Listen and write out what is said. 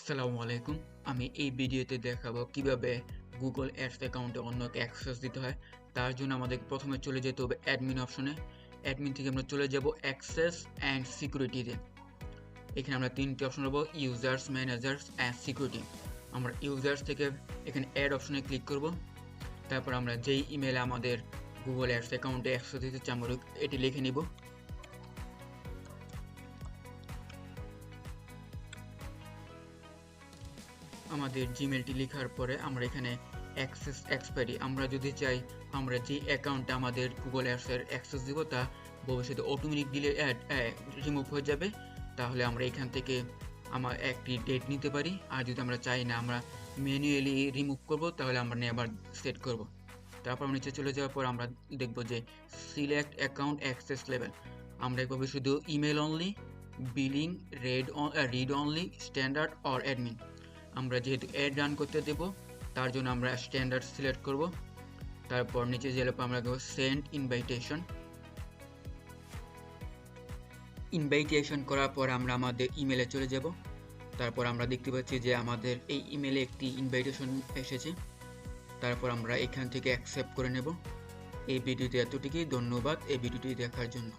আসসালামু আলাইকুম। আমি এই ভিডিওতে দেখাবো কীভাবে গুগল অ্যাডস অ্যাকাউন্টে অন্যকে অ্যাক্সেস দিতে হয়। তার জন্য আমাদের প্রথমে চলে যেতে হবে অ্যাডমিন অপশনে অ্যাডমিন থেকে আমরা চলে যাব অ্যাক্সেস অ্যান্ড সিকিউরিটিতে এখানে আমরা তিনটি অপশন পাবো ইউজার্স ম্যানেজার্স অ্যান্ড সিকিউরিটি আমরা ইউজার্স থেকে এখানে অ্যাড অপশনে ক্লিক করব। তারপর আমরা যেই ইমেলে আমাদের গুগল অ্যাডস অ্যাকাউন্টে অ্যাক্সেস দিতে চাই, আমরা এটি লিখে নিব। আমাদের জিমেলটি লেখার পরে আমরা এখানে অ্যাক্সেস এক্সপায়ারি আমরা যদি চাই আমরা যে অ্যাকাউন্টে আমাদের গুগল অ্যাপসের অ্যাক্সেস দিব, তা ভবিষ্যতে অটোমেটিক দিলে রিমুভ হয়ে যাবে। তাহলে আমরা এখান থেকে আমার একটি ডেট নিতে পারি। আর যদি আমরা চাই না আমরা ম্যানুয়ালি রিমুভ করব, তাহলে আমরা নিয়ে আবার সেট করব। তারপর নিচে চলে যাওয়ার পর আমরা দেখব যে সিলেক্ট অ্যাকাউন্ট অ্যাক্সেস লেভেল আমরা এভাবে শুধু email only billing read read only standard or admin আমরা যেহেতু অ্যাড রান করতে দেব, তার জন্য আমরা স্ট্যান্ডার্ড সিলেক্ট করব। তারপর নিচে গেলে আমরা দেবো সেন্ড ইনভাইটেশন ইনভাইটেশন করার পর আমরা আমাদের ইমেলে চলে যাব। তারপর আমরা দেখতে পাচ্ছি যে আমাদের এই ইমেলে একটি ইনভাইটেশন এসেছে। তারপর আমরা এখান থেকে অ্যাকসেপ্ট করে নেব। এই ভিডিওতে এতটুকুই। ধন্যবাদ এই ভিডিওটি দেখার জন্য।